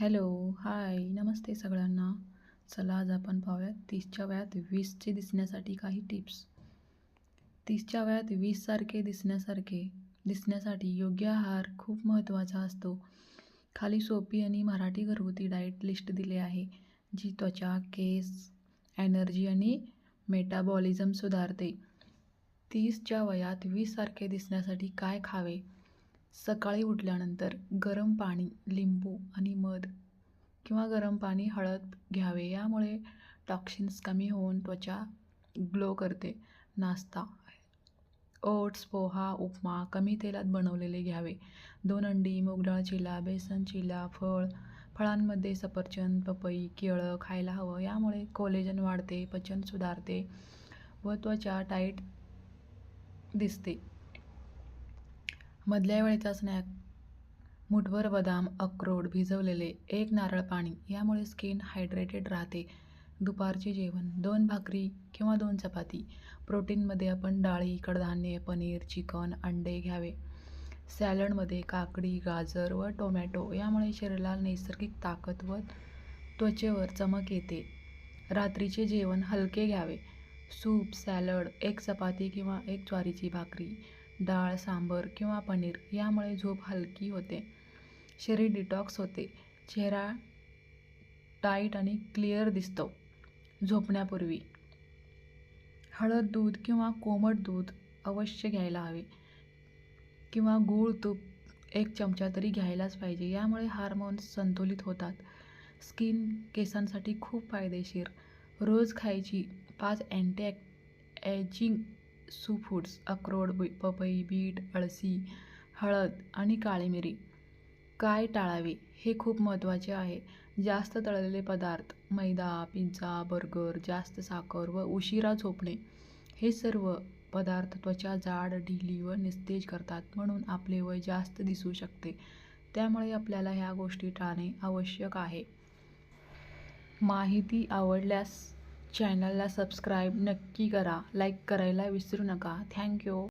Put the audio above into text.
Hello hi नमस्ते सगळ्यांना. चला आज आपण पाहूयात तीसच्या वयात वीसचे दिसण्यासाठी काही टिप्स. तीसच्या वयात वीससारखे दिसण्यासारखे दिसण्यासाठी योग्य आहार खूप महत्त्वाचा असतो. खाली सोपी आणि मराठी घरगुती डाएट लिस्ट दिली आहे जी त्वचा केस एनर्जी आणि मेटाबॉलिझम सुधारते. तीसच्या वयात वीससारखे दिसण्यासाठी काय खावे? सकाळी उठल्यानंतर गरम पाणी लिंबू आणि मध किंवा गरम पाणी हळद घ्यावे. यामुळे टॉक्सिन्स कमी होऊन त्वचा ग्लो करते. नाश्ता ओट्स पोहा उपमा कमी तेलात बनवलेले घ्यावे. दोन अंडी मूगडाळ चिला बेसन चिला फळ फळांमध्ये सफरचंद पपई केळं खायला हवं. यामुळे कोलेजन वाढते पचन सुधारते व त्वचा टाईट दिसते. मधल्या वेळेचा स्नॅक मुठभर बदाम अक्रोड भिजवलेले एक नारळ पाणी यामुळे स्किन हायड्रेटेड राहते. दुपारचे जेवण दोन भाकरी किंवा दोन चपाती. प्रोटीनमध्ये आपण डाळी कडधान्ये पनीर चिकन अंडे घ्यावे. सॅलडमध्ये काकडी गाजर व टोमॅटो यामुळे शरीराला नैसर्गिक ताकद व त्वचेवर चमक येते. रात्रीचे जेवण हलके घ्यावे. सूप सॅलड एक चपाती किंवा एक ज्वारीची भाकरी. डाळ सांबर किंवा पनीर यामुळे झोप हलकी होते. शरीर डिटॉक्स होते. चेहरा टाईट आणि क्लिअर दिसतो. झोपण्यापूर्वी हळद दूध किंवा कोमट दूध अवश्य घ्यायला हवे किंवा गूळ तूप एक चमचा तरी घ्यायलाच पाहिजे. यामुळे हार्मोन्स संतुलित होतात. स्किन केसांसाठी खूप फायदेशीर. रोज खायची पाच अँटी एजिंग सुफूड्स अक्रोड पपई बीट अळसी हळद आणि काळी मिरी काय टाळावे? हे खूप महत्त्वाचे आहे. जास्त तळलेले पदार्थ मैदा पिझ्झा बर्गर जास्त साखर व उशिरा झोपणे हे सर्व पदार्थ त्वचा जाड ढिली व निस्तेज करतात म्हणून आपले वय जास्त दिसू शकते. त्यामुळे आपल्याला ह्या गोष्टी टाळणे आवश्यक आहे. माहिती आवडल्यास चॅनलला सबस्क्राईब नक्की करा. लाईक करायला विसरू नका. थँक्यू.